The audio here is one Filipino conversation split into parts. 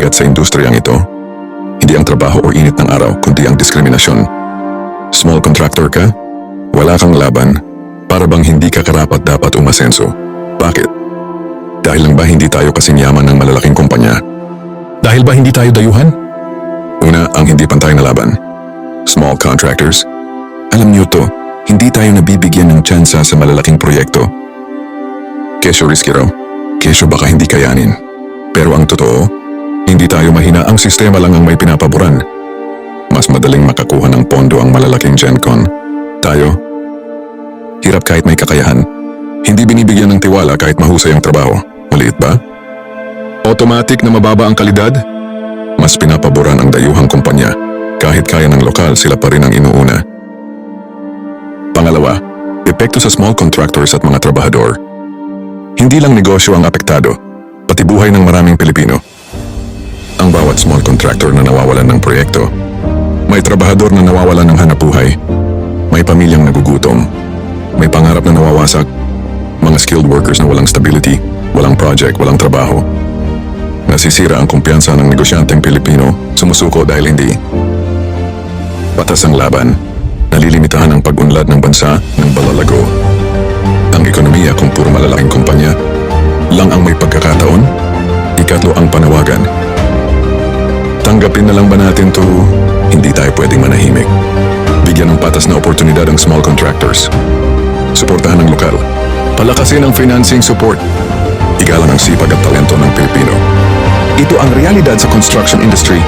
mabigat sa industriyang ito. Hindi ang trabaho o init ng araw, kundi ang diskriminasyon. Small contractor ka? Wala kang laban. Para bang hindi ka karapat dapat umasenso. Bakit? Dahil lang ba hindi tayo kasing yaman ng malalaking kumpanya? Dahil ba hindi tayo dayuhan? Una, ang hindi pantay na laban. Small contractors. Alam niyo to, hindi tayo nabibigyan ng tsansa sa malalaking proyekto. Kesyo risky raw. Kesyo baka hindi kayanin. Pero ang totoo, hindi tayo mahina ang sistema lang ang may pinapaboran. Mas madaling makakuha ng pondo ang malalaking GenCon. Tayo, hirap kahit may kakayahan. Hindi binibigyan ng tiwala kahit mahusay ang trabaho. Maliit ba? Automatic na mababa ang kalidad? Mas pinapaboran ang dayuhang kumpanya. Kahit kaya ng lokal, sila pa rin ang inuuna. Pangalawa, epekto sa small contractors at mga trabahador. Hindi lang negosyo ang apektado, pati buhay ng maraming Pilipino. Bawat small contractor na nawawalan ng proyekto, may trabahador na nawawalan ng hanapbuhay, may pamilyang nagugutom, may pangarap na nawawasak, mga skilled workers na walang stability, walang project, walang trabaho, Nasisira ang kumpiyansa ng negosyanteng Pilipino, sumusuko dahil hindi. Patas ang laban, nalilimitahan ang pag-unlad ng bansa ng balalago. Ang ekonomiya kung puro malalaking kumpanya, lang ang may pagkakataon, ikatlo ang panawagan. Tanggapin na lang ba natin to, hindi tayo pwedeng manahimik. Bigyan ng patas na oportunidad ang small contractors. Suportahan ang lokal. Palakasin ang financing support. Igalang ang sipag at talento ng Pilipino. Ito ang realidad sa construction industry.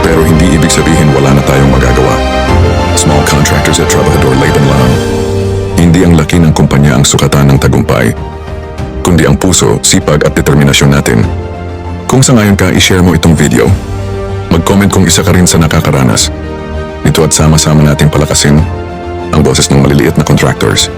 Pero hindi ibig sabihin wala na tayong magagawa. Small contractors at trabajador laban lang. Hindi ang laki ng kumpanya ang sukatan ng tagumpay, kundi ang puso, sipag at determinasyon natin. Kung sa ngayon ka, ishare mo itong video. Mag-comment kung isa ka rin sa nakakaranas. Ito at sama-sama natin palakasin ang boses ng maliliit na contractors.